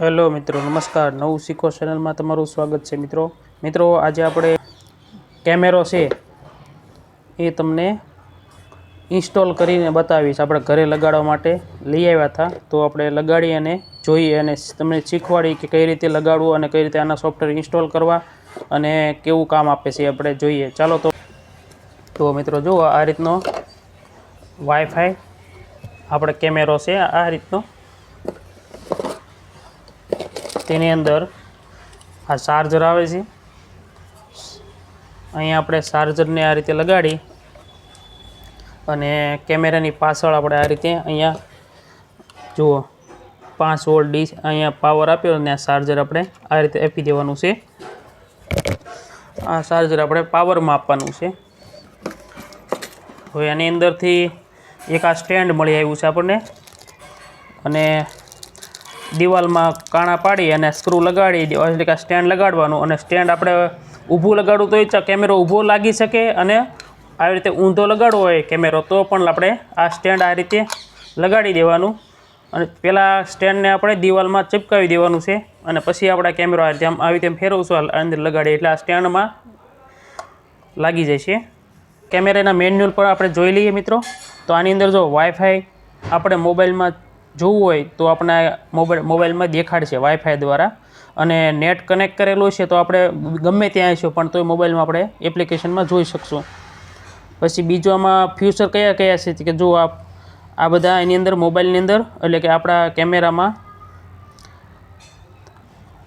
Hello મિત્રો, નમસ્કાર. નવું શીખો ચેનલમાં તમારું સ્વાગત છે મિત્રો. મિત્રો, આજે આપણે કેમેરો છે એ તમને ઇન્સ્ટોલ કરીને બતાવીશ. આપણે ઘરે લગાડવા માટે લઈ આવ્યા હતા. તો આપણે લગાડી અને જોઈએ અને તમને શીખવાડી કે કઈ રીતે લગાડવું અને કઈ રીતે આના સોફ્ટવેર ઇન્સ્ટોલ કરવા અને કેવું કામ આપે છે આપણે જોઈએ. ચાલો તો તો મિત્રો જુઓ આ રીતનો વાઈફાઈ આપણે કેમેરો છે, આ રીતનો તેની અંદર આ ચાર્જર આવે છે. અહીંયા આપણે ચાર્જરને આ રીતે લગાડી અને કેમેરાની પાછળ આપણે આ રીતે અહીંયા જુઓ, પાંચ વોલ્ટ ડી અહીંયા પાવર આપ્યો અને આ ચાર્જર આપણે આ રીતે આપી દેવાનું છે. આ ચાર્જર આપણે પાવરમાં આપવાનું છે. હવે આની અંદરથી એક આ સ્ટેન્ડ મળી આવ્યું છે આપણને. અને દિવાલમાં કાણા પાડી અને સ્ક્રૂ લગાડી એટલે કે સ્ટેન્ડ લગાડવાનું અને સ્ટેન્ડ આપણે ઊભું લગાડવું તો કેમેરો ઊભો લાગી શકે અને આવી રીતે ઊંધો લગાડવો હોય કેમેરો તો પણ આપણે આ સ્ટેન્ડ આ રીતે લગાડી દેવાનું. અને પહેલાં સ્ટેન્ડને આપણે દિવાલમાં ચિપકાવી દેવાનું છે અને પછી આપણે કેમેરો આ આમ આવી રીતે ફેરવશું અંદર લગાડી એટલે આ સ્ટેન્ડમાં લાગી જશે કેમેરાના મેન્યુઅલ પર આપણે જોઈ લઈએ મિત્રો. તો આની અંદર જો વાઈફાઈ આપણે મોબાઈલમાં જોવું હોય તો આપણે મોબાઈલ, મોબાઈલમાં દેખાડશે વાઈફાઈ દ્વારા. અને નેટ કનેક્ટ કરેલું છે તો આપણે ગમે ત્યાં આવીશું પણ તોય મોબાઈલમાં આપણે એપ્લિકેશનમાં જોઈ શકશું. પછી બીજું આમાં ફ્યુચર કયા કયા છે? કે જો આપ, આ બધા એની અંદર, મોબાઈલની અંદર, એટલે કે આપણા કેમેરામાં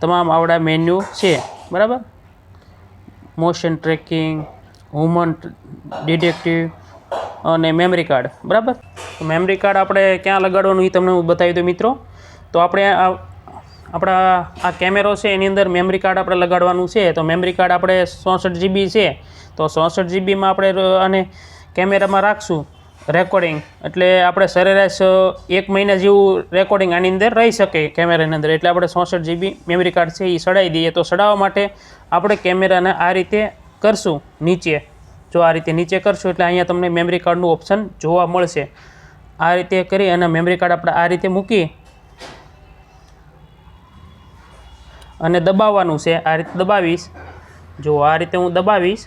તમામ આવડા મેન્યુ છે, બરાબર? Motion tracking human detective memory memory card બરાબર? તો મેમરી કાર્ડ આપણે ક્યાં લગાડવાનું એ તમને હું બતાવી દઉં મિત્રો. તો આપણે આપણા આ કેમેરો છે, એની અંદર મેમરી કાર્ડ આપણે લગાડવાનું છે. તો મેમરી કાર્ડ આપણે ચોસઠ જીબી છે. તો ચોસઠ જીબીમાં આપણે અને કેમેરામાં રાખશું. રેકોર્ડિંગ એટલે આપણે સરેરાશ એક મહિના જેવું રેકોર્ડિંગ આની અંદર રહી શકે કેમેરાની અંદર. એટલે આપણે ચોસઠ જીબી મેમરી કાર્ડ છે એ સડાવી દઈએ. તો સડાવવા માટે આપણે કેમેરાને આ રીતે કરશું નીચે. જો આ રીતે નીચે કરશો એટલે અહીંયા તમને મેમરી કાર્ડનું ઓપ્શન જોવા મળશે. આ રીતે કરી અને મેમરી કાર્ડ આપણે આ રીતે મૂકી અને દબાવવાનું છે. આ રીતે દબાવીશ. જો આ રીતે હું દબાવીશ,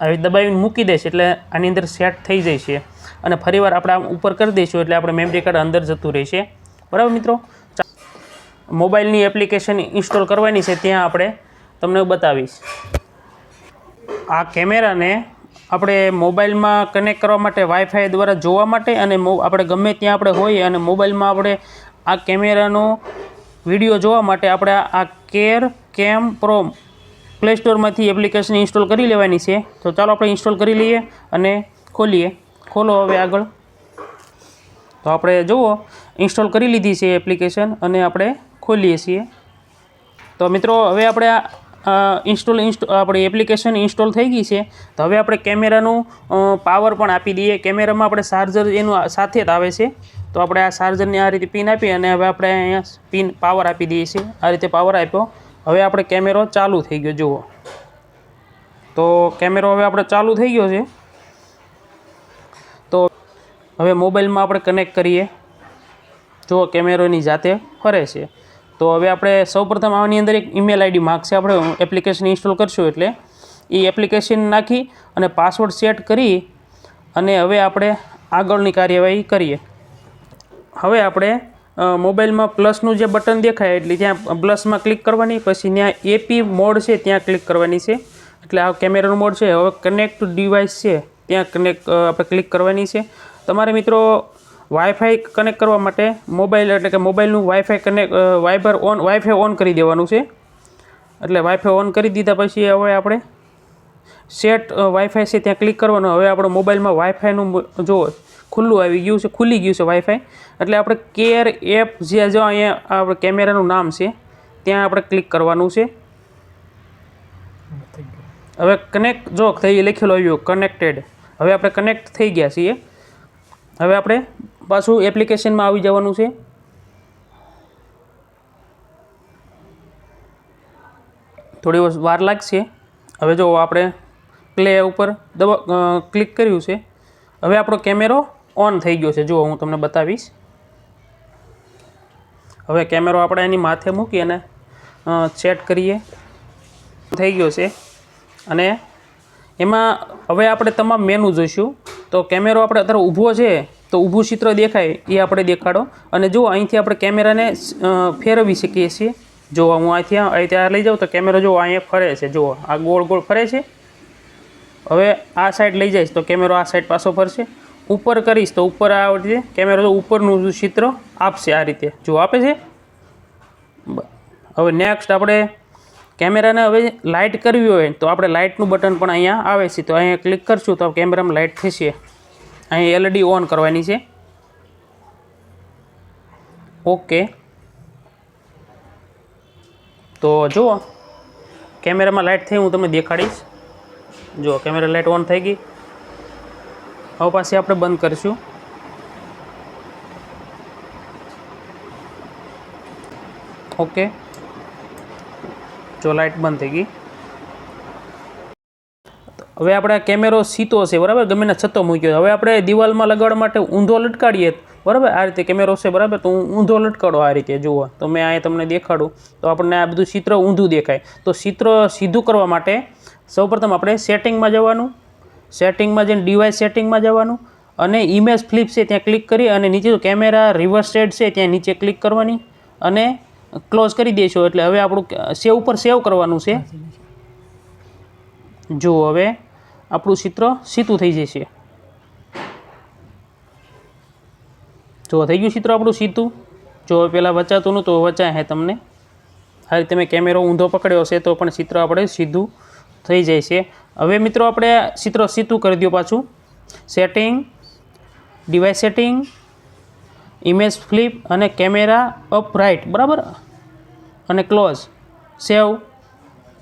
આવી દબાવીને મૂકી દઈશ એટલે આની અંદર સેટ થઈ જશે. અને ફરીવાર આપણે આમ ઉપર કરી દઈશું એટલે આપણે મેમરી કાર્ડ અંદર જતું રહેશે. બરાબર મિત્રો? મોબાઈલની એપ્લિકેશન ઇન્સ્ટોલ કરવાની છે, ત્યાં આપણે તમને બતાવીશ. આ કેમેરાને આપણે મોબાઈલમાં કનેક્ટ કરવા માટે વાઈફાઈ દ્વારા જોવા માટે અને આપણે ગમે ત્યાં આપણે હોઈએ અને મોબાઈલમાં આપણે આ કેમેરાનો વીડિયો જોવા માટે આપણે આ કેર કેમ પ્રો પ્લે સ્ટોરમાંથી એપ્લિકેશન ઇન્સ્ટોલ કરી લેવાની છે. તો ચાલો આપણે ઇન્સ્ટોલ કરી લઈએ અને ખોલીએ. ખોલો હવે આગળ. તો આપણે જુઓ ઇન્સ્ટોલ કરી લીધી છે એપ્લિકેશન અને આપણે ખોલીએ છીએ. તો મિત્રો, હવે આપણે આ ઇન્સ્ટોલ ઇન્સ્ટો, આપણી એપ્લિકેશન ઇન્સ્ટોલ થઈ ગઈ છે. તો હવે આપણે કેમેરાનું પાવર પણ આપી દઈએ. કેમેરામાં આપણે ચાર્જર એનું સાથે જ આવે છે. તો આપણે આ ચાર્જરની આ રીતે પિન આપી અને હવે આપણે અહીંયા પિન પાવર આપી દઈએ છીએ. આ રીતે પાવર આપ્યો. હવે આપણે કેમેરો ચાલુ થઈ ગયો. જુઓ. તો કેમેરો હવે આપણે ચાલુ થઈ ગયો છે. તો હવે મોબાઈલમાં આપણે કનેક્ટ કરીએ. જુઓ, કેમેરોની જાતે ફરે છે. તો હવે આપણે સૌપ્રથમ આની અંદર એક ઈમેલ આઈડી માગશે આપણે એપ્લિકેશન ઇન્સ્ટોલ કરશું એટલે એ એપ્લિકેશન નાખી અને પાસવર્ડ સેટ કરી અને હવે આપણે આગળની કાર્યવાહી કરીએ. હવે આપણે મોબાઈલમાં પ્લસનું જે બટન દેખાય એટલે ત્યાં પ્લસમાં ક્લિક કરવાની, પછી ત્યાં એપી મોડ છે, ત્યાં ક્લિક કરવાની છે. એટલે આ કેમેરાનું મોડ છે. હવે કનેક્ટ ડિવાઇસ છે, ત્યાં કનેક્ટ આપણે ક્લિક કરવાની છે. તમારે મિત્રો વાઈફાઈ કનેક્ટ કરવા માટે મોબાઈલ એટલે કે મોબાઈલનું વાઈફાઈ કનેક્ટ વાઇબર ઓન વાઈફાઈ ઓન કરી દેવાનું છે. એટલે વાઈફાઈ ઓન કરી દીધા પછી હવે આપણે સેટ વાઈફાઈ છે ત્યાં ક્લિક કરવાનું. હવે આપણો મોબાઈલમાં વાઈફાઈનું જો ખુલ્લું આવી ગયું છે, ખુલી ગયું છે વાઈફાઈ એટલે આપણે કેર એપ જે જો અહીંયા આપણે કેમેરાનું નામ છે, ત્યાં આપણે ક્લિક કરવાનું છે. હવે કનેક્ટ જો થઈ, લખેલું આવ્યું કનેક્ટેડ હવે આપણે કનેક્ટ થઈ ગયા છીએ. હવે આપણે પાછું એપ્લિકેશનમાં આવી જવાનું છે. થોડી વાર લાગશે. હવે જો આપણે પ્લે ઉપર દબા ક્લિક કર્યું છે. હવે આપણો કેમેરો ઓન થઈ ગયો છે. જુઓ, હું તમને બતાવીશ. હવે કેમેરો આપણે એની માથે મૂકી અને સેટ કરીએ. થઈ ગયો છે. અને એમાં, હવે આપણે તમામ મેનુ જોઈશું. તો કેમેરો આપણે અત્યારે ઊભો છે. તો ઊભું ચિત્ર દેખાય એ આપણે દેખાડો. અને જો અહીંથી આપણે કેમેરાને ફેરવી શકીએ છીએ. જો હું અહીંથી આ- અહીં ત્યાં લઈ જાઉં તો કેમેરો જો અહીંયા ફરે છે. જુઓ, આ ગોળ ગોળ ફરે છે. હવે આ સાઈડ લઈ જઈશ તો કેમેરો આ સાઈડ પાછો ફરશે. ઉપર કરીશ તો ઉપર આ રીતે, કેમેરો ઉપરનું ચિત્ર આપશે આ રીતે. જો આપે છે? હવે નેક્સ્ટ આપણે કેમેરાને હવે લાઇટ કરવી હોય તો આપણે લાઇટનું બટન પણ અહીંયા આવે છે. તો અહીંયા ક્લિક કરશું તો કેમેરામાં લાઇટ થશે. અહીં એલઈડી ઓન કરવાની છે. ઓકે તો જુઓ, કેમેરામાં લાઇટ થઈ, હું તમને દેખાડીશ. જુઓ કેમેરા લાઇટ ઓન થઈ ગઈ. હવે પાછી આપણે બંધ કરીશું. ઓકે જો લાઇટ બંધ થઈ ગઈ. હવે આપણે કેમેરો સીતો છે બરાબર? ગમે ના છતો મૂક્યો હવે આપણે દિવાલમાં લગાડવા માટે ઊંધો લટકાડીએ, બરાબર? આ રીતે કેમેરો છે, બરાબર? તો હું ઊંધો લટકાડો આ રીતે, જુઓ. તો મેં અહીંયા તમને દેખાડું. તો આપણને આ બધું ચિત્ર ઊંધું દેખાય. તો ચિત્ર સીધું કરવા માટે સૌપ્રથમ આપણે સેટિંગમાં જવાનું, સેટિંગમાં જઈને ડિવાઇસ સેટિંગમાં જવાનું અને ઇમેજ ફ્લિપ છે ત્યાં ક્લિક કરી અને નીચે કેમેરા રિવર્સ સેડ છે ત્યાં નીચે ક્લિક કરવાની અને ક્લોઝ કરી દેશો. એટલે હવે આપણું સેવ ઉપર સેવ કરવાનું છે. જો હવે આપણું ચિત્ર સીધું થઈ જશે. જો થઈ ગયું ચિત્ર આપણું સીધું જો પહેલાં વચાતું નહોતું વચાય હે તમને. આ રીતે મેં કેમેરો ઊંધો પકડ્યો છે તો પણ ચિત્ર આપણે સીધું થઈ જાય છે હવે મિત્રો આપણે ચિત્ર સીધું કરી દો પાછું. Setting device setting image flip અને કેમેરા અપ રાઇટ બરાબર? અને ક્લોઝ સેવ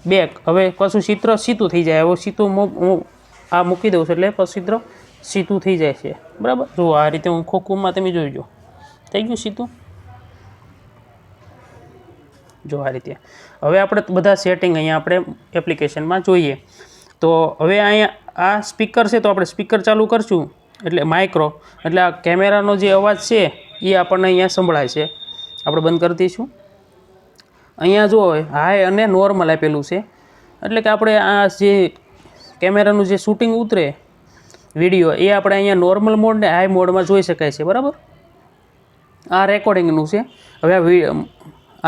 બેક હવે પાછું ચિત્ર સીતું થઈ જાય. હવે સીતું હું આ મૂકી દઉં છું એટલે પછી ચિત્ર સીતું થઈ જાય છે. બરાબર? જુઓ આ રીતે હું ખોખુમાં તમે જોઈજો થઈ ગયું સીતું? જો આ રીતે. હવે આપણે બધા સેટિંગ અહીંયા આપણે એપ્લિકેશનમાં જોઈએ. તો હવે અહીંયા આ સ્પીકર છે તો આપણે સ્પીકર ચાલુ કરશું. એટલે માઇક્રો એટલે આ કેમેરાનો જે અવાજ છે, એ આપણને અહીંયા સંભળાય છે. આપણે બંધ કરી દઈશું. અહીંયા જો હાઈ અને નોર્મલ આપેલું છે. એટલે કે આપણે આ જે કેમેરાનું જે શૂટિંગ ઉતરે વીડિયો એ આપણે અહીંયા નોર્મલ મોડ ને હાઈ મોડમાં જોઈ શકાય છે, બરાબર? આ રેકોર્ડિંગનું છે. હવે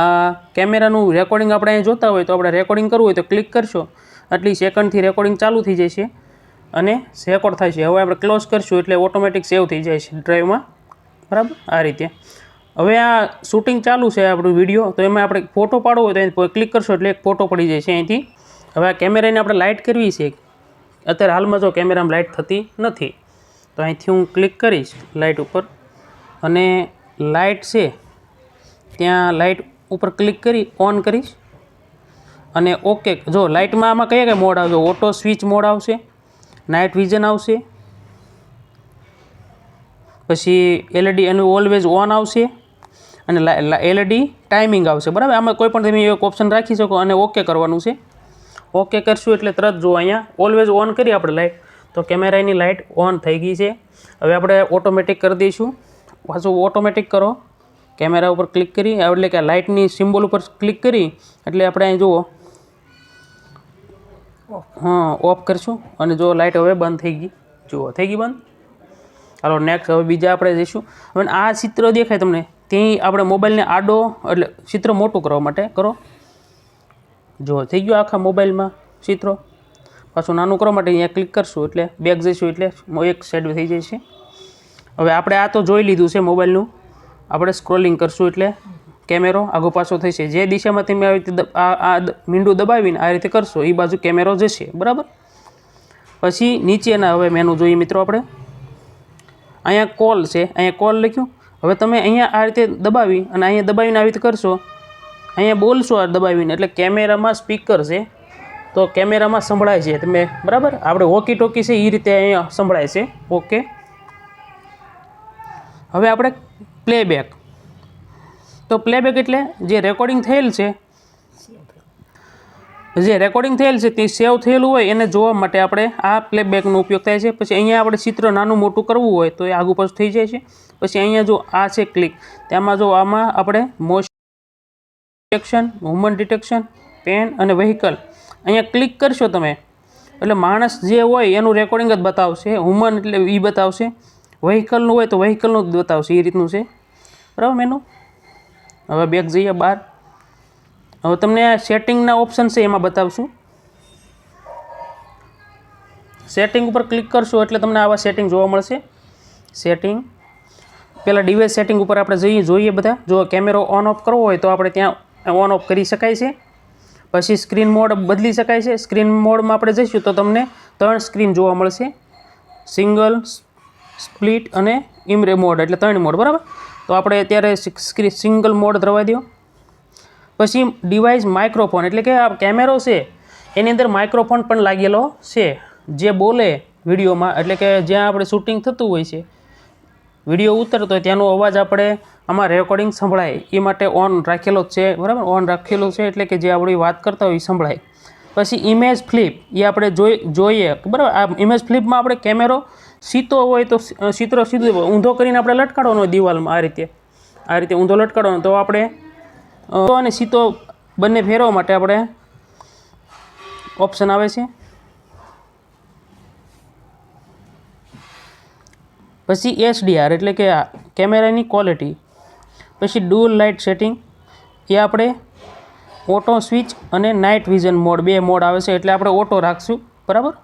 આ કેમેરાનું રેકોર્ડિંગ આપણે અહીંયા જોતા હોય તો આપણે રેકોર્ડિંગ કરવું હોય તો ક્લિક કરશો. આટલી સેકન્ડથી રેકોર્ડિંગ ચાલુ થઈ જશે અને રેકોર્ડ થાય છે. હવે આપણે ક્લોઝ કરશું એટલે ઓટોમેટિક સેવ થઈ જાય છે ડ્રાઈવમાં બરાબર? આ રીતે. હવે આ શૂટિંગ ચાલુ છે આપણું વીડિયો તો એમાં આપણે ફોટો પાડવો હોય તો ક્લિક કરશો એટલે એક ફોટો પડી જાય છે અહીંથી. હવે આ કેમેરાને આપણે લાઇટ કરવી છે અત્યારે હાલમાં જો કેમેરામાં લાઇટ થતી નથી, તો અહીંથી હું ક્લિક કરીશ લાઇટ ઉપર. અને લાઇટ છે, ત્યાં લાઇટ ઉપર ક્લિક કરી ઓન કરીશ. અને ઓકે જો લાઇટમાં આમાં કયા કયા મોડ આવશે? ઓટો સ્વિચ મોડ આવશે નાઇટ વિઝન આવશે, પછી એલઈડી એનું ઓલવેઝ ઓન આવશે અને એલઈડી ટાઈમિંગ આવશે, બરાબર? આમાં કોઈ પણ તમે એક ઓપ્શન રાખી શકો અને ઓકે કરવાનું છે. ઓકે કરશું એટલે તરત જો અહીંયા ઓલવેઝ ઓન કરી આપણે લાઇટ તો કેમેરાની લાઇટ ઓન થઈ ગઈ છે. હવે આપણે ઓટોમેટિક કરી દઈશું. પાછું ઓટોમેટિક કરો. કેમેરા ઉપર ક્લિક કરી એટલે કે લાઇટની સિમ્બોલ ઉપર ક્લિક કરી, એટલે આપણે અહીં જુઓ. હા ઓફ કરશું અને જો લાઇટ હવે બંધ થઈ ગઈ. જુઓ, થઈ ગઈ બંધ? હાલો નેક્સ્ટ હવે બીજા આપણે જઈશું. હવે આ ચિત્ર દેખાય તમને? ત્યાં આપણે મોબાઈલને આડો એટલે ચિત્ર મોટું કરવા માટે કરો. જો થઈ ગયું આખા મોબાઈલમાં ચિત્રો. પાછું નાનું કરવા માટે અહીંયા ક્લિક કરશું એટલે બેક જઈશું એટલે એક સાઈડ થઈ છે. હવે આપણે આ તો જોઈ લીધું છે મોબાઈલનું. આપણે સ્ક્રોલિંગ કરશું એટલે કેમેરો આગો પાછો થશે. જે દિશામાં તમે આવી રીતે આ મીંડું દબાવીને આ રીતે કરશો એ બાજુ કેમેરો જશે. બરાબર? પછી નીચેના હવે મેનુ જોઈએ મિત્રો આપણે. અહીંયા કોલ છે. અહીંયા કોલ લખ્યું. હવે તમે અહીંયા આ રીતે દબાવી અને અહીંયા દબાવીને આવી રીતે કરશો. અહીંયા બોલશો આ દબાવીને, એટલે કેમેરામાં સ્પીકર છે. તો કેમેરામાં સંભળાય છે, તમે બરાબર? આપણે વોકી ટોકી છે એ રીતે અહીંયા સંભળાય છે. ઓકે હવે આપણે પ્લેબેક તો પ્લેબેક એટલે જે રેકોર્ડિંગ થયેલ છે જે રેકોર્ડિંગ થયેલ છે, તે સેવ થયેલું હોય, એને જોવા માટે આપણે આ પ્લેબેકનો ઉપયોગ થાય છે. પછી અહીંયા આપણે ચિત્ર નાનું મોટું કરવું હોય, તો એ આગુ પાછું થઈ જાય છે. પછી અહીંયા જો આ છે ક્લિક તેમાં જો આમાં આપણે motion detection woman detection pen અને વ્હીકલ અહીંયા ક્લિક કરશો તમે, એટલે માણસ જે હોય એનું રેકોર્ડિંગ જ બતાવશે. વુમન એટલે એ બતાવશે. વ્હીકલનું હોય તો વ્હીકલનું જ બતાવશે એ રીતનું છે. બરાબર, મેનું? હવે બેગ જઈએ બહાર. હવે તમને આ સેટિંગના ઓપ્શન છે એમાં બતાવશું. સેટિંગ ઉપર ક્લિક કરશો એટલે તમને આવા સેટિંગ જોવા મળશે. સેટિંગ પહેલાં ડિવાઇસ સેટિંગ ઉપર આપણે જઈએ, જોઈએ બધા. જો કેમેરો ઓન ઓફ કરવો હોય તો આપણે ત્યાં ઓન ઓફ કરી શકાય છે. પછી સ્ક્રીન મોડ બદલી શકાય છે. સ્ક્રીન મોડમાં આપણે જઈશું તો તમને ત્રણ સ્ક્રીન જોવા મળશે. સિંગલ સ્પ્લિટ અને ઇમરે મોડ એટલે ત્રણ મોડ બરાબર? તો આપણે અત્યારે સિંગલ મોડ ધરવા દો પછી ડિવાઇસ માઇક્રોફોન એટલે કે આ કેમેરો છે, એની અંદર માઇક્રોફોન પણ લાગેલો છે. જે બોલે વિડીયોમાં, એટલે કે જ્યાં આપણે શૂટિંગ થતું હોય છે, વીડિયો ઉતરતો હોય ત્યાંનો અવાજ આપણે આમાં રેકોર્ડિંગ સંભળાય. એ માટે ઓન રાખેલો જ છે, બરાબર? ઓન રાખેલો છે એટલે કે જે આપણી વાત કરતા હોય એ સંભળાય. પછી ઇમેજ ફ્લિપ એ આપણે જોઈ, જોઈએ, બરાબર? આ ઇમેજ ફ્લિપમાં આપણે કેમેરો સીતો હોય તો ચિત્ર સીધું ઊંધો કરીને આપણે લટકાડવાનો દિવાલમાં, આ રીતે. આ રીતે ઊંધો લટકાડવાનો તો આપણે અને સીતો બંને ફેરવવા માટે આપણે ઓપ્શન આવે છે. પછી એચડીઆર એટલે કે કેમેરાની ક્વોલિટી પછી ડુઅલ લાઇટ સેટિંગ એ આપણે ઓટો સ્વિચ અને નાઇટ વિઝન મોડ બે મોડ આવે છે, એટલે આપણે ઓટો રાખશું. બરાબર?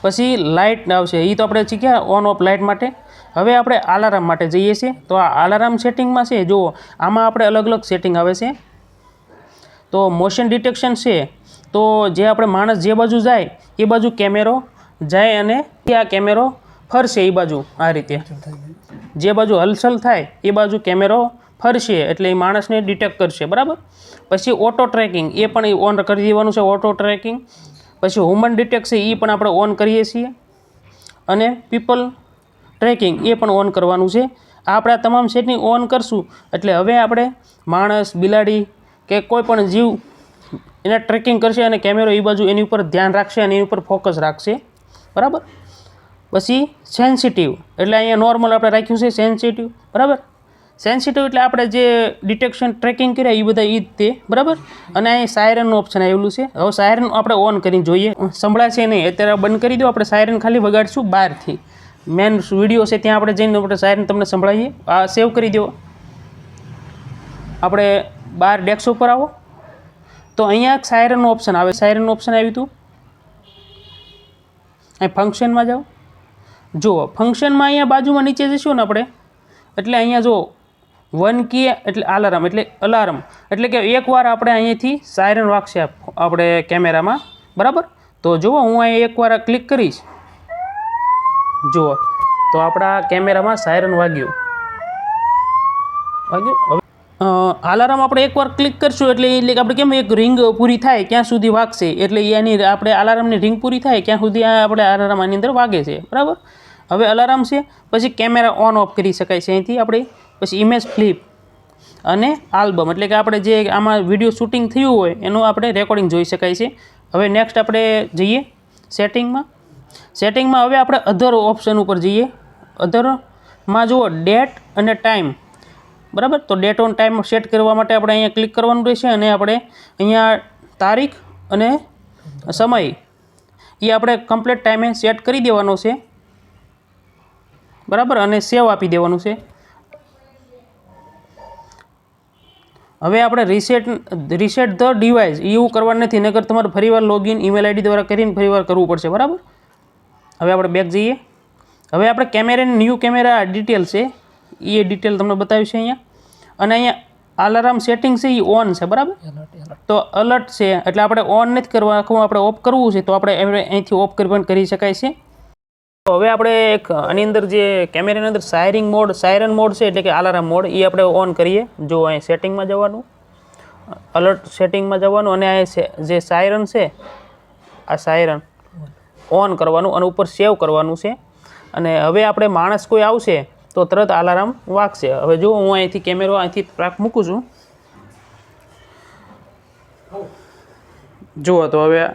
પછી લાઇટ આવશે. એ તો આપણે શીખ્યા ઓન ઓફ લાઇટ માટે. હવે આપણે આલારામ માટે જઈએ છીએ. તો આ આલારામ સેટિંગમાં છે, જુઓ, આમાં આપણે અલગ અલગ સેટિંગ આવે છે. તો મોશન ડિટેક્શન છે, તો જે આપણે માણસ જે બાજુ જાય, એ બાજુ કેમેરો જાય અને આ કેમેરો ફરશે એ બાજુ, આ રીતે. જે બાજુ હલચલ થાય, એ બાજુ કેમેરો ફરશે, એટલે એ માણસને ડિટેક્ટ કરશે, બરાબર? પછી ઓટો ટ્રેકિંગ એ પણ ઓન કરી દેવાનું છે ઓટો ટ્રેકિંગ પછી હ્યુમન ડિટેક્ટ છે એ પણ આપણે ઓન કરીએ છીએ. અને પીપલ ટ્રેકિંગ એ પણ ઓન કરવાનું છે. આપણે આ તમામ સેટિંગ ઓન કરશું એટલે હવે આપણે માણસ, બિલાડી કે કોઈ પણ જીવ એને ટ્રેકિંગ કરશે અને કેમેરો એ બાજુ એની ઉપર ધ્યાન રાખશે અને એની ઉપર ફોકસ રાખશે. બરાબર? પછી સેન્સિટિવ એટલે અહીંયા નોર્મલ આપણે રાખ્યું છે સેન્સિટિવ. બરાબર? સેન્સિટિવ એટલે આપણે જે ડિટેક્શન ટ્રેકિંગ કર્યા એ બધા એ તે. બરાબર? અને અહીં સાયરનનું ઓપ્શન આવેલું છે. હવે સાયરન આપણે ઓન કરીને જોઈએ. સંભળાશે નહીં. અત્યારે બંધ કરી દો. આપણે સાયરન ખાલી વગાડશું બહારથી. મેન વીડિયો છે, ત્યાં આપણે જઈને આપણે સાયરન તમને સંભળાવીએ. આ સેવ કરી દો આપણે બહાર ડેસ્ક ઉપર આવો. તો અહીંયા સાયરનનું ઓપ્શન આવે. સાયરનનું ઓપ્શન આવ્યું હતું અહીં ફંક્શનમાં જાઓ. જુઓ ફંક્શનમાં અહીંયા બાજુમાં નીચે જઈશું ને આપણે, એટલે અહીંયા જુઓ વન કી એટલે અલાર્મ એટલે અલાર્મ એટલે કે એકવાર આપણે અહીંયાથી સાયરન વાગશે આપણે કેમેરામાં બરાબર? તો જુઓ, હું અહીંયા એકવાર ક્લિક કરીશ. જુઓ. તો આપણા કેમેરામાં સાયરન વાગ્યું. વાગ્યું? આલારામ આપણે એકવાર ક્લિક કરશું એટલે એટલે આપણે કેમ એક રિંગ પૂરી થાય ક્યાં સુધી વાગશે? એટલે એની આપણે અલાર્મની રિંગ પૂરી થાય ક્યાં સુધી આપણે અલાર્મ આની અંદર વાગે છે. બરાબર? હવે અલાર્મ છે, પછી કેમેરા ઓન ઓફ કરી શકાય છે અહીંથી આપણે, પછી ઇમેજ ફ્લિપ અને આલ્બમ એટલે કે આપણે જે આમાં વીડિયો શૂટિંગ થયું હોય એનું આપણે રેકોર્ડિંગ જોઈ શકાય છે. હવે નેક્સ્ટ આપણે જઈએ સેટિંગમાં સેટિંગમાં હવે આપણે અધર ઓપ્શન ઉપર જઈએ. અધરમાં જુઓ ડેટ અને ટાઈમ બરાબર? તો ડેટ ઓન ટાઈમ સેટ કરવા માટે આપણે અહીંયા ક્લિક કરવાનું રહેશે અને આપણે અહીંયા તારીખ અને સમય. એ આપણે કમ્પ્લીટ ટાઈમે સેટ કરી દેવાનો છે. બરાબર? અને સેવ આપી દેવાનું છે. હવે આપણે રીસેટ રીસેટ ધ ડિવાઇસ એવું કરવાનું નથી નગર તમારે ફરીવાર લોગિન ઈમેલ આઈડી દ્વારા કરીને ફરીવાર કરવું પડશે. બરાબર? હવે આપણે બેક જઈએ. હવે આપણે કેમેરાની ન્યૂ કેમેરા ડિટેલ છે. એ ડિટેલ તમને બતાવ્યું છે અહીંયા. અને અહીંયા અલાર્મ સેટિંગ છે એ ઓન છે બરાબર? તો અલર્ટ છે એટલે આપણે ઓન નથી કરવા આખું આપણે ઓફ કરવું છે તો આપણે અહીંથી ઓફ કરી પણ કરી શકાય છે. તો હવે આપણે એક આની અંદર જે કેમેરાની અંદર સાયરિંગ મોડ સાયરન મોડ છે એટલે કે અલાર્મ મોડ એ આપણે ઓન કરીએ. જો અહીં સેટિંગમાં જવાનું. અલર્ટ સેટિંગમાં જવાનું અને આ જે સાયરન છે આ સાયરન ઓન કરવાનું અને ઉપર સેવ કરવાનું છે. અને હવે આપણે માણસ કોઈ આવશે તો તરત અલાર્મ વાગશે. હવે જો હું અહીંથી કેમેરો અહીંથી પ્રાક મૂકું છું. જુઓ તો હવે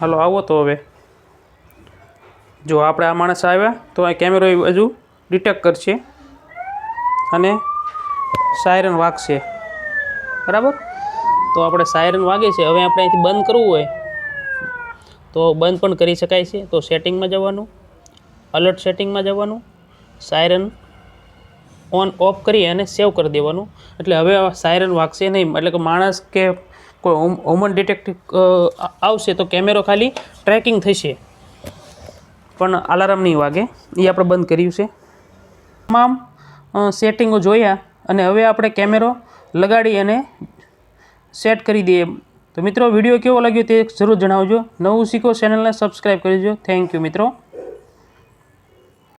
હાલો આવો તો હવે. જો આપણે આ માણસ આવ્યા તો આ કેમેરો હજુ ડિટેક્ટ કરશે અને સાયરન વાગશે. બરાબર? તો આપણે સાયરન વાગે છે. હવે આપણે અહીંથી બંધ કરવું હોય તો બંધ પણ કરી શકાય છે. તો સેટિંગમાં જવાનું અલર્ટ સેટિંગમાં જવાનું સાયરન ઓન ઓફ કરી અને સેવ કરી દેવાનું. એટલે હવે સાયરન વાગશે નહીં. એટલે કે માણસ કે કોઈ હ્યુમન ડિટેક્ટિવ આવશે તો કેમેરો ખાલી ટ્રેકિંગ થશે. પણ અલાર્મ નહીં વાગે. એ આપણે બંધ કર્યું છે. તમામ સેટિંગો જોયા અને હવે આપણે કેમેરો લગાડી અને સેટ કરી દઈએ. તો મિત્રો, વીડિયો કેવો લાગ્યો તે જરૂર જણાવજો. નવું શીખો ચેનલને સબસ્ક્રાઈબ કરજો થેન્ક યુ મિત્રો.